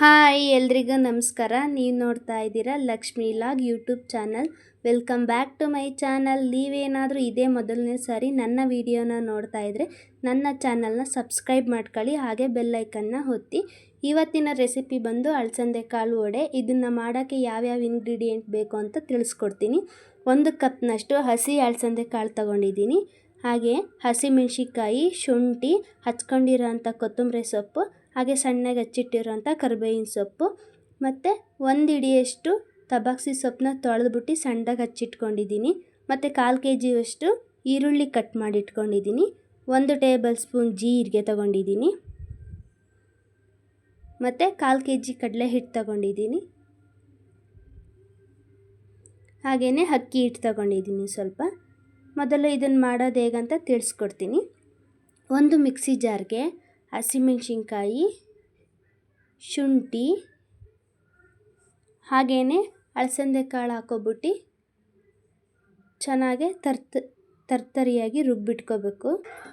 Hi, ಎಲ್ರಿಗೂ ನಮಸ್ಕಾರ. ನೀವು ನೋಡ್ತಾ ಇದ್ದೀರಾ Lakshmi log YouTube channel. Welcome back to my channel. ನೀವೇನಾದರೂ ಇದೇ ಮೊದಲನೇ ಸಾರಿ ನನ್ನ ವಿಡಿಯೋನ ನೋಡ್ತಾ ಇದ್ದರೆ ನನ್ನ ಚಾನಲ್ನ ಸಬ್ಸ್ಕ್ರೈಬ್ ಮಾಡ್ಕೊಳ್ಳಿ, ಹಾಗೆ ಬೆಲ್ಲೈಕನ್ನ ಒತ್ತಿ. ಇವತ್ತಿನ ರೆಸಿಪಿ ಬಂದು ಅಳಸಂದೆ ಕಾಳು ಒಡೆ ಇದನ್ನು ಮಾಡೋಕ್ಕೆ ಯಾವ್ಯಾವ ಇಂಗ್ರೀಡಿಯೆಂಟ್ ಬೇಕು ಅಂತ ತಿಳಿಸ್ಕೊಡ್ತೀನಿ. ಒಂದು ಕಪ್ನಷ್ಟು ಹಸಿ ಅಳಸಂದೆ ಕಾಳು ತಗೊಂಡಿದ್ದೀನಿ. ಹಾಗೆ ಹಸಿಮೆಣ್ಸಿಕಾಯಿ ಶುಂಠಿ ಹಚ್ಕೊಂಡಿರೋ ಅಂಥ ಕೊತ್ತಂಬರಿ ಸೊಪ್ಪು ಹಾಗೆ ಸಣ್ಣಗೆ ಹಚ್ಚಿಟ್ಟಿರೋಂಥ ಕರ್ಬೇವಿನ ಸೊಪ್ಪು. ಮತ್ತು ಒಂದು ಹಿಡಿಯಷ್ಟು ತಬಾಕ್ಸಿ ಸೊಪ್ಪನ್ನ ತೊಳೆದ್ಬಿಟ್ಟು ಸಣ್ಣದಾಗಿ ಹಚ್ಚಿಟ್ಕೊಂಡಿದ್ದೀನಿ. ಮತ್ತು ಕಾಲು ಕೆ ಜಿಯಷ್ಟು ಈರುಳ್ಳಿ ಕಟ್ ಮಾಡಿ ಇಟ್ಕೊಂಡಿದ್ದೀನಿ ಒಂದು ಟೇಬಲ್ ಸ್ಪೂನ್ ಜೀರಿಗೆ ತಗೊಂಡಿದ್ದೀನಿ. ಮತ್ತು ಕಾಲು ಕೆ ಜಿ ಕಡಲೆ ಹಿಟ್ಟು ತಗೊಂಡಿದ್ದೀನಿ. ಹಾಗೆಯೇ ಅಕ್ಕಿ ಹಿಟ್ಟು ತಗೊಂಡಿದ್ದೀನಿ ಸ್ವಲ್ಪ. ಮೊದಲು ಇದನ್ನು ಮಾಡೋದು ಹೇಗಂತ ತಿಳಿಸ್ಕೊಡ್ತೀನಿ. ಒಂದು ಮಿಕ್ಸಿ ಜಾರ್ಗೆ ಹಸಿಮೆಣ್ಸಿನ್ಕಾಯಿ, ಶುಂಠಿ ಹಾಗೆಯೇ ಅಲಸಂದೆ ಕಾಳು ಹಾಕೊಬಿಟ್ಟು ಚೆನ್ನಾಗೆ ತರ್ತ, ತರ್ತರಿಯಾಗಿ ರುಬ್ಬಿಟ್ಕೋಬೇಕು.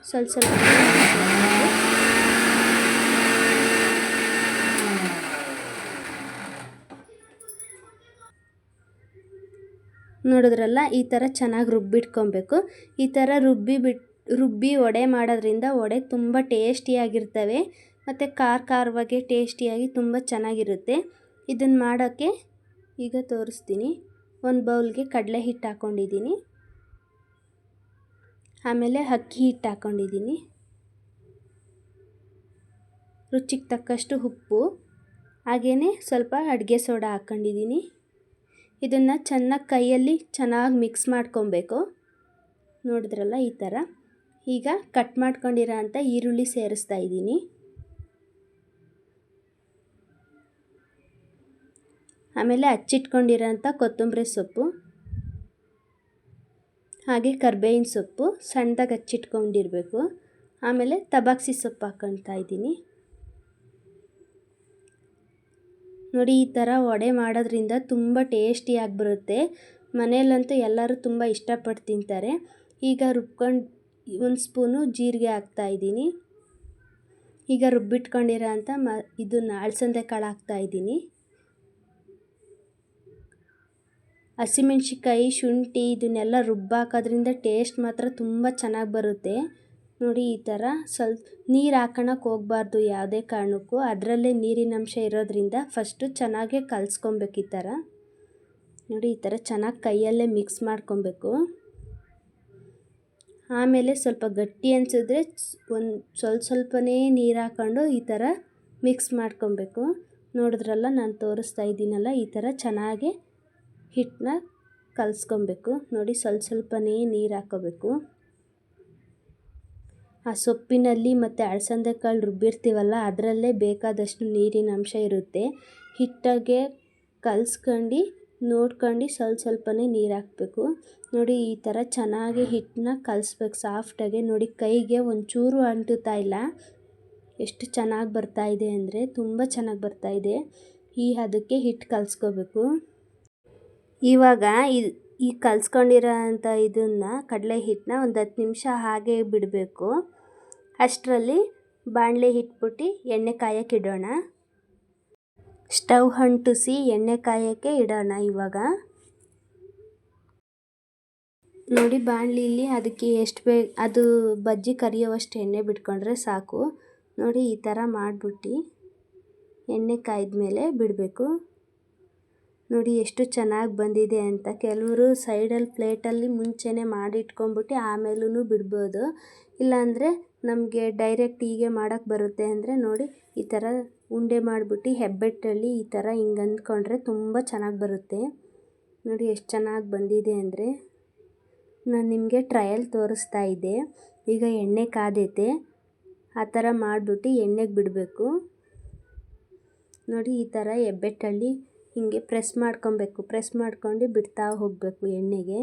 ಸ್ವಲ್ಪ ಸ್ವಲ್ಪ ನೋಡಿದ್ರಲ್ಲ, ಈ ಥರ ಚೆನ್ನಾಗಿ ರುಬ್ಬಿಟ್ಕೊಬೇಕು. ಈ ಥರ ರುಬ್ಬಿ ಬಿಟ್ಟು ರುಬ್ಬಿ ವಡೆ ಮಾಡೋದ್ರಿಂದ ವಡೆ ತುಂಬ ಟೇಸ್ಟಿಯಾಗಿರ್ತವೆ ಮತ್ತು ಖಾರ ಖಾರವಾಗಿ ಟೇಸ್ಟಿಯಾಗಿ ತುಂಬ ಚೆನ್ನಾಗಿರುತ್ತೆ. ಇದನ್ನು ಮಾಡೋಕ್ಕೆ ಈಗ ತೋರಿಸ್ತೀನಿ. ಒಂದು ಬೌಲ್ಗೆ ಕಡಲೆ ಹಿಟ್ಟು ಹಾಕ್ಕೊಂಡಿದ್ದೀನಿ. ಆಮೇಲೆ ಅಕ್ಕಿ ಹಿಟ್ಟು ಹಾಕ್ಕೊಂಡಿದ್ದೀನಿ. ರುಚಿಗೆ ತಕ್ಕಷ್ಟು ಉಪ್ಪು. ಹಾಗೆಯೇ ಸ್ವಲ್ಪ ಅಡುಗೆ ಸೋಡಾ ಹಾಕ್ಕೊಂಡಿದ್ದೀನಿ. ಇದನ್ನು ಚೆನ್ನಾಗಿ ಕೈಯಲ್ಲಿ ಚೆನ್ನಾಗಿ ಮಿಕ್ಸ್ ಮಾಡ್ಕೊಬೇಕು. ನೋಡಿದ್ರಲ್ಲ ಈ ಥರ. ಈಗ ಕಟ್ ಮಾಡ್ಕೊಂಡಿರೋ ಅಂಥ ಈರುಳ್ಳಿ ಸೇರಿಸ್ತಾ ಇದ್ದೀನಿ. ಆಮೇಲೆ ಹಚ್ಚಿಟ್ಕೊಂಡಿರೋಂಥ ಕೊತ್ತಂಬರಿ ಸೊಪ್ಪು. ಹಾಗೆ ಕರ್ಬೇವಿನ ಸೊಪ್ಪು ಸಣ್ಣದಾಗಿ ಹಚ್ಚಿಟ್ಕೊಂಡಿರಬೇಕು ಆಮೇಲೆ ತಬಾಕ್ಸಿ ಸೊಪ್ಪು ಹಾಕ್ಕೊಳ್ತಾ ಇದ್ದೀನಿ. ನೋಡಿ, ಈ ಥರ ವಡೆ ಮಾಡೋದ್ರಿಂದ ತುಂಬ ಟೇಸ್ಟಿಯಾಗಿ ಬರುತ್ತೆ ಮನೆಯಲ್ಲಂತೂ ಎಲ್ಲರೂ ತುಂಬ ಇಷ್ಟಪಟ್ಟು ತಿಂತಾರೆ. ಈಗ ರುಬ್ಕೊಂಡು ಒಂದು ಸ್ಪೂನು ಜೀರಿಗೆ ಹಾಕ್ತಾಯಿದ್ದೀನಿ ಈಗ ರುಬ್ಬಿಟ್ಕೊಂಡಿರೋ ಅಂಥ ಮ ಇದನ್ನು ಅಳಸಂದೆ ಕಾಳು ಹಾಕ್ತಾಯಿದ್ದೀನಿ ಹಸಿಮೆಣ್ಸಿಕಾಯಿ ಶುಂಠಿ ಇದನ್ನೆಲ್ಲ ರುಬ್ಬಾಕೋದ್ರಿಂದ ಟೇಸ್ಟ್ ಮಾತ್ರ ತುಂಬ ಚೆನ್ನಾಗಿ ಬರುತ್ತೆ. ನೋಡಿ ಈ ಥರ ಸ್ವಲ್ಪ ನೀರು ಹಾಕೋಣಕ್ಕೆ ಹೋಗಬಾರ್ದು ಯಾವುದೇ ಕಾರಣಕ್ಕೂ. ಅದರಲ್ಲೇ ನೀರಿನಂಶ ಇರೋದ್ರಿಂದ ಫಸ್ಟು ಚೆನ್ನಾಗೇ ಕಲಸ್ಕೊಬೇಕು ಈ ಥರ. ನೋಡಿ ಈ ಥರ ಚೆನ್ನಾಗಿ ಕೈಯಲ್ಲೇ ಮಿಕ್ಸ್ ಮಾಡ್ಕೊಬೇಕು. ಆಮೇಲೆ ಸ್ವಲ್ಪ ಗಟ್ಟಿ ಅನಿಸಿದ್ರೆ ಒಂದು ಸ್ವಲ್ಪ ಸ್ವಲ್ಪನೇ ನೀರು ಹಾಕ್ಕೊಂಡು ಈ ಥರ ಮಿಕ್ಸ್ ಮಾಡ್ಕೊಬೇಕು. ನೋಡಿದ್ರಲ್ಲ, ನಾನು ತೋರಿಸ್ತಾ ಇದ್ದೀನಲ್ಲ, ಈ ಥರ ಚೆನ್ನಾಗಿ ಹಿಟ್ಟನ್ನ ಕಲಿಸ್ಕೊಬೇಕು. ನೋಡಿ, ಸ್ವಲ್ಪ ಸ್ವಲ್ಪನೇ ನೀರು ಹಾಕೋಬೇಕು. ಆ ಸೊಪ್ಪಿನಲ್ಲಿ ಮತ್ತು ಅಳಸಂದೆ ಕಾಳು ರುಬ್ಬಿರ್ತೀವಲ್ಲ, ಅದರಲ್ಲೇ ಬೇಕಾದಷ್ಟು ನೀರಿನ ಅಂಶ ಇರುತ್ತೆ. ಹಿಟ್ಟಾಗೆ ಕಲ್ಸ್ಕೊಂಡು ನೋಡ್ಕೊಂಡು ಸ್ವಲ್ಪ ಸ್ವಲ್ಪನೇ ನೀರು ಹಾಕಬೇಕು. ನೋಡಿ ಈ ಥರ ಚೆನ್ನಾಗಿ ಹಿಟ್ಟನ್ನ ಕಲಿಸ್ಬೇಕು ಸಾಫ್ಟಾಗಿ ನೋಡಿ ಕೈಗೆ ಒಂಚೂರು ಅಂಟುತ್ತಾ ಇಲ್ಲ. ಎಷ್ಟು ಚೆನ್ನಾಗಿ ಬರ್ತಾ ಇದೆ ಅಂದರೆ ತುಂಬ ಚೆನ್ನಾಗಿ ಬರ್ತಾ ಇದೆ. ಈ ಅದಕ್ಕೆ ಹಿಟ್ಟು ಕಲಿಸ್ಕೋಬೇಕು. ಇವಾಗ ಈ ಕಲಿಸ್ಕೊಂಡಿರೋ ಅಂಥ ಇದನ್ನು ಕಡಲೆ ಹಿಟ್ಟನ್ನ ಒಂದು ಹತ್ತು ನಿಮಿಷ ಹಾಗೆ ಬಿಡಬೇಕು. ಅಷ್ಟರಲ್ಲಿ ಬಾಣಲೆ ಹಿಟ್ಬಿಟ್ಟು ಎಣ್ಣೆ ಕಾಯಕ್ಕೆ ಇಡೋಣ. ಸ್ಟವ್ ಅಂಟಿಸಿ ಎಣ್ಣೆ ಕಾಯೋಕ್ಕೆ ಇಡೋಣ ಇವಾಗ. ನೋಡಿ ಬಾಣಲಿಲಿ ಅದಕ್ಕೆ ಎಷ್ಟು ಬೇ ಅದು ಬಜ್ಜಿ ಕರಿಯೋವಷ್ಟು ಎಣ್ಣೆ ಬಿಟ್ಕೊಂಡ್ರೆ ಸಾಕು. ನೋಡಿ ಈ ಥರ ಮಾಡಿಬಿಟ್ಟು ಎಣ್ಣೆ ಕಾಯ್ದ ಮೇಲೆ ಬಿಡಬೇಕು. ನೋಡಿ ಎಷ್ಟು ಚೆನ್ನಾಗಿ ಬಂದಿದೆ ಅಂತ. ಕೆಲವರು ಸೈಡಲ್ಲಿ ಪ್ಲೇಟಲ್ಲಿ ಮುಂಚೆನೇ ಮಾಡಿಟ್ಕೊಂಬಿಟ್ಟು ಆಮೇಲೂ ಬಿಡ್ಬೋದು. ಇಲ್ಲಾಂದರೆ ನಮಗೆ ಡೈರೆಕ್ಟ್ ಹೀಗೆ ಮಾಡೋಕ್ಕೆ ಬರುತ್ತೆ ಅಂದರೆ ನೋಡಿ ಈ ಥರ ಉಂಡೆ ಮಾಡ್ಬಿಟ್ಟು ಹೆಬ್ಬೆಟ್ಟಲ್ಲಿ ಈ ಥರ ಹಿಂಗೆ ಅಂದ್ಕೊಂಡ್ರೆ ತುಂಬ ಚೆನ್ನಾಗಿ ಬರುತ್ತೆ. ನೋಡಿ ಎಷ್ಟು ಚೆನ್ನಾಗಿ ಬಂದಿದೆ ಅಂದರೆ ನಾನು ನಿಮಗೆ ಟ್ರಯಲ್ ತೋರಿಸ್ತಾ ಇದ್ದೆ. ಈಗ ಎಣ್ಣೆ ಕಾದೈತೆ. ಆ ಥರ ಮಾಡಿಬಿಟ್ಟು ಎಣ್ಣೆಗೆ ಬಿಡಬೇಕು. ನೋಡಿ ಈ ಥರ ಹೆಬ್ಬೆಟ್ಟಲ್ಲಿ ಹೀಗೆ ಪ್ರೆಸ್ ಮಾಡ್ಕೊಬೇಕು. ಪ್ರೆಸ್ ಮಾಡ್ಕೊಂಡು ಬಿಡ್ತಾ ಹೋಗಬೇಕು ಎಣ್ಣೆಗೆ.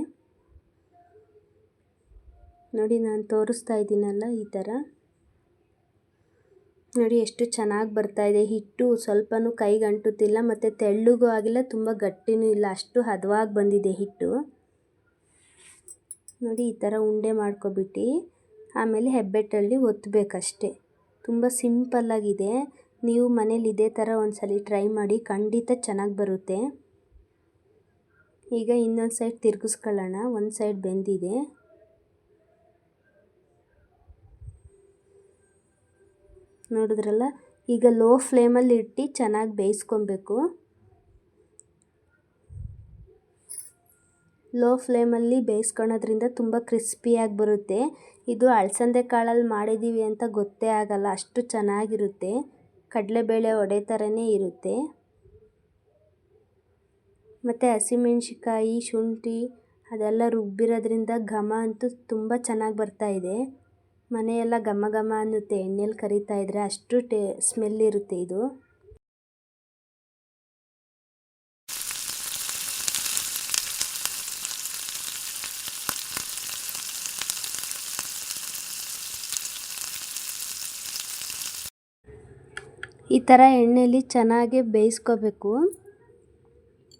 ನೋಡಿ ನಾನು ತೋರಿಸ್ತಾ ಇದ್ದೀನಲ್ಲ ಈ ಥರ. ನೋಡಿ ಎಷ್ಟು ಚೆನ್ನಾಗಿ ಬರ್ತಾ ಇದೆ. ಹಿಟ್ಟು ಸ್ವಲ್ಪನೂ ಕೈಗೆ ಅಂಟುತ್ತಿಲ್ಲ ಮತ್ತು ತೆಳ್ಳಗೂ ಆಗಿಲ್ಲ, ತುಂಬ ಗಟ್ಟಿನೂ ಇಲ್ಲ, ಅಷ್ಟು ಹದವಾಗಿ ಬಂದಿದೆ ಹಿಟ್ಟು. ನೋಡಿ, ಈ ಥರ ಉಂಡೆ ಮಾಡ್ಕೊಬಿಟ್ಟು ಆಮೇಲೆ ಹೆಬ್ಬೆಟ್ಟಲ್ಲಿ ಒತ್ತಬೇಕಷ್ಟೆ ತುಂಬ ಸಿಂಪಲ್ಲಾಗಿದೆ ನೀವು ಮನೇಲಿ ಇದೇ ಥರ ಒಂದ್ಸಲ ಟ್ರೈ ಮಾಡಿ, ಖಂಡಿತ ಚೆನ್ನಾಗಿ ಬರುತ್ತೆ. ಈಗ ಇನ್ನೊಂದು ಸೈಡ್ ತಿರುಗಿಸ್ಕೊಳ್ಳೋಣ. ಒಂದು ಸೈಡ್ ಬೆಂದಿದೆ. ನೋಡಿದ್ರಲ್ಲ? ಈಗ ಲೋ ಫ್ಲೇಮಲ್ಲಿ ಇಟ್ಟು ಚೆನ್ನಾಗಿ ಬೇಯಿಸ್ಕೊಬೇಕು. ಲೋ ಫ್ಲೇಮಲ್ಲಿ ಬೇಯಿಸ್ಕೊಳೋದ್ರಿಂದ ತುಂಬ ಕ್ರಿಸ್ಪಿಯಾಗಿ ಬರುತ್ತೆ. ಇದು ಅಳಸಂದೆ ಕಾಳಲ್ಲಿ ಮಾಡಿದ್ದೀವಿ ಅಂತ ಗೊತ್ತೇ ಆಗಲ್ಲ, ಅಷ್ಟು ಚೆನ್ನಾಗಿರುತ್ತೆ. ಕಡಲೆಬೇಳೆ ಒಡೆ ಥರನೇ ಇರುತ್ತೆ. ಮತ್ತು ಹಸಿಮೆಣ್ಸಿಕಾಯಿ ಶುಂಠಿ ಅದೆಲ್ಲ ರುಬ್ಬಿರೋದ್ರಿಂದ ಘಮ ಅಂತೂ ತುಂಬ ಚೆನ್ನಾಗಿ ಬರ್ತಾಯಿದೆ ಮನೆಯೆಲ್ಲ ಘಮ ಘಮ ಅನ್ನುತ್ತೆ, ಎಣ್ಣೆಲಿ ಕರಿತಾ ಇದ್ದರೆ ಅಷ್ಟು ಟೇ ಸ್ಮೆಲ್ ಇರುತ್ತೆ ಇದು. ಈ ಥರ ಎಣ್ಣೆಯಲ್ಲಿ ಚೆನ್ನಾಗಿ ಬೇಯಿಸ್ಕೋಬೇಕು.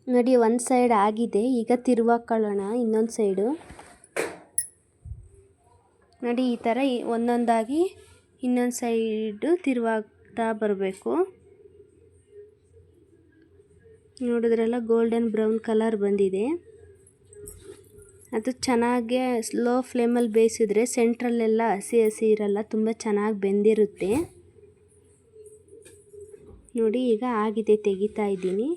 ನೋಡಿ, ಒಂದು ಸೈಡ್ ಆಗಿದೆ, ಈಗ ತಿರುವಾಕೊಳ್ಳೋಣ ಇನ್ನೊಂದು ಸೈಡು ನೋಡಿ ಈ ಥರ ಒಂದೊಂದಾಗಿ ಇನ್ನೊಂದು ಸೈಡು ತಿರುವಾಗ್ತಾ ಬರಬೇಕು. ನೋಡಿದ್ರೆಲ್ಲ ಗೋಲ್ಡನ್ ಬ್ರೌನ್ ಕಲರ್ ಬಂದಿದೆ. ಅದು ಚೆನ್ನಾಗೆ ಸ್ಲೋ ಫ್ಲೇಮಲ್ಲಿ ಬೇಯಿಸಿದ್ರೆ ಸೆಂಟ್ರಲ್ಲೆಲ್ಲ ಹಸಿ ಹಸಿ ಇರಲ್ಲ, ತುಂಬ ಚೆನ್ನಾಗಿ ಬೆಂದಿರುತ್ತೆ. ನೋಡಿ ಈಗ ಆಗಿದೆ, ತೆಗಿತಾ ಇದ್ದೀನಿ.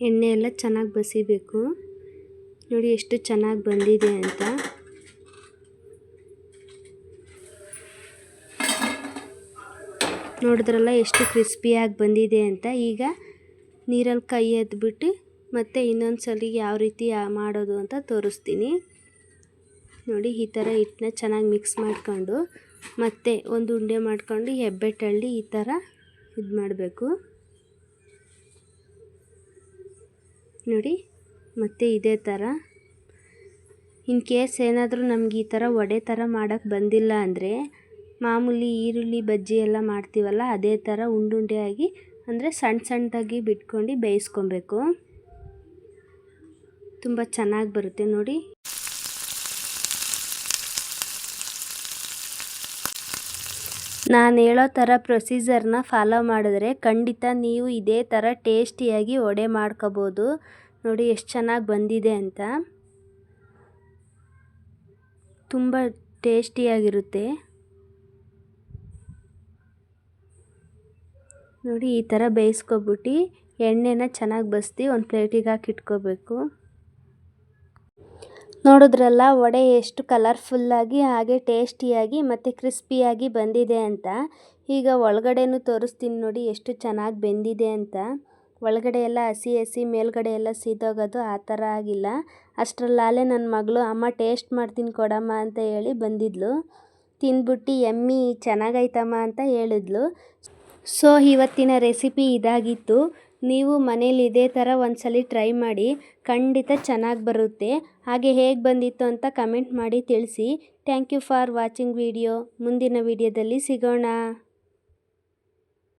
ಎಣ್ಣೆ ಎಲ್ಲ ಚೆನ್ನಾಗಿ ಬಸಿಬೇಕು. ನೋಡಿ ಎಷ್ಟು ಚೆನ್ನಾಗಿ ಬಂದಿದೆ ಅಂತ. ನೋಡಿದ್ರಲ್ಲ ಎಷ್ಟು ಕ್ರಿಸ್ಪಿಯಾಗಿ ಬಂದಿದೆ ಅಂತ. ಈಗ ನೀರಲ್ಲಿ ಕೈ ಎದ್ಬಿಟ್ಟು ಮತ್ತು ಇನ್ನೊಂದು ಸಲ ಯಾವ ರೀತಿ ಮಾಡೋದು ಅಂತ ತೋರಿಸ್ತೀನಿ. ನೋಡಿ ಈ ಥರ ಹಿಟ್ಟನ್ನ ಚೆನ್ನಾಗಿ ಮಿಕ್ಸ್ ಮಾಡಿಕೊಂಡು ಮತ್ತೆ ಒಂದು ಉಂಡೆ ಮಾಡ್ಕೊಂಡು ಹೆಬ್ಬೆಟ್ಟಳ್ಳಿ ಈ ಥರ ಇದು ಮಾಡಬೇಕು ನೋಡಿ, ಮತ್ತು ಇದೇ ಥರ ಇನ್ ಕೇಸ್ ಏನಾದರೂ ನಮ್ಗೆ ಈ ಥರ ವಡೆ ಥರ ಮಾಡೋಕ್ಕೆ ಬಂದಿಲ್ಲ ಅಂದರೆ, ಮಾಮೂಲಿ ಈರುಳ್ಳಿ, ಬಜ್ಜಿ ಎಲ್ಲ ಮಾಡ್ತೀವಲ್ಲ, ಅದೇ ಥರ ಉಂಡುಂಡೆಯಾಗಿ ಅಂದರೆ ಸಣ್ಣ ಸಣ್ಣದಾಗಿ ಬಿಟ್ಕೊಂಡು ಬೇಯಿಸ್ಕೊಬೇಕು. ತುಂಬ ಚೆನ್ನಾಗಿ ಬರುತ್ತೆ ನೋಡಿ. ನಾನು ಹೇಳೋ ಥರ ಪ್ರೊಸೀಜರ್ನ ಫಾಲೋ ಮಾಡಿದ್ರೆ ಖಂಡಿತ ನೀವು ಇದೇ ಥರ ಟೇಸ್ಟಿಯಾಗಿ ವಡೆ ಮಾಡ್ಕೋಬೋದು. ನೋಡಿ ಎಷ್ಟು ಚೆನ್ನಾಗಿ ಬಂದಿದೆ ಅಂತ. ತುಂಬ ಟೇಸ್ಟಿಯಾಗಿರುತ್ತೆ ನೋಡಿ ಈ ಥರ ಬೇಯಿಸ್ಕೊಬಿಟ್ಟು ಎಣ್ಣೆನ ಚೆನ್ನಾಗಿ ಬಸ್ದು ಒಂದು ಪ್ಲೇಟಿಗೆ ಹಾಕಿ ಇಟ್ಕೋಬೇಕು ನೋಡಿದ್ರಲ್ಲ, ವಡೆ ಎಷ್ಟು ಕಲರ್ಫುಲ್ಲಾಗಿ ಹಾಗೆ ಟೇಸ್ಟಿಯಾಗಿ ಮತ್ತು ಕ್ರಿಸ್ಪಿಯಾಗಿ ಬಂದಿದೆ ಅಂತ. ಈಗ ಒಳಗಡೆನೂ ತೋರಿಸ್ತೀನಿ ನೋಡಿ ಎಷ್ಟು ಚೆನ್ನಾಗಿ ಬೆಂದಿದೆ ಅಂತ. ಒಳಗಡೆ ಎಲ್ಲ ಹಸಿ ಹಸಿ, ಮೇಲ್ಗಡೆ ಎಲ್ಲ ಸೀದೋಗೋದು ಆ ಥರ ಆಗಿಲ್ಲ. ಅಷ್ಟರಲ್ಲಾಲೇ ನನ್ನ ಮಗಳು, ಅಮ್ಮ ಟೇಸ್ಟ್ ಮಾಡ್ತೀನಿ ಕೊಡಮ್ಮ ಅಂತ ಹೇಳಿ ಬಂದಿದ್ಲು. ತಿಂದ್ಬಿಟ್ಟು ಎಮ್ಮಿ, ಚೆನ್ನಾಗೈತಮ್ಮ ಅಂತ ಹೇಳಿದ್ಲು. ಸೊ, ಇವತ್ತಿನ ರೆಸಿಪಿ ಇದಾಗಿತ್ತು. ನೀವು ಮನೇಲಿ ಇದೇ ಥರ ಒಂದ್ಸಲ ಟ್ರೈ ಮಾಡಿ, ಖಂಡಿತ ಚೆನ್ನಾಗಿ ಬರುತ್ತೆ. ಹಾಗೆ ಹೇಗೆ ಬಂದಿತ್ತು ಅಂತ ಕಮೆಂಟ್ ಮಾಡಿ ತಿಳಿಸಿ. Thank you for watching video. ಮುಂದಿನ ವೀಡಿಯೋದಲ್ಲಿ ಸಿಗೋಣ.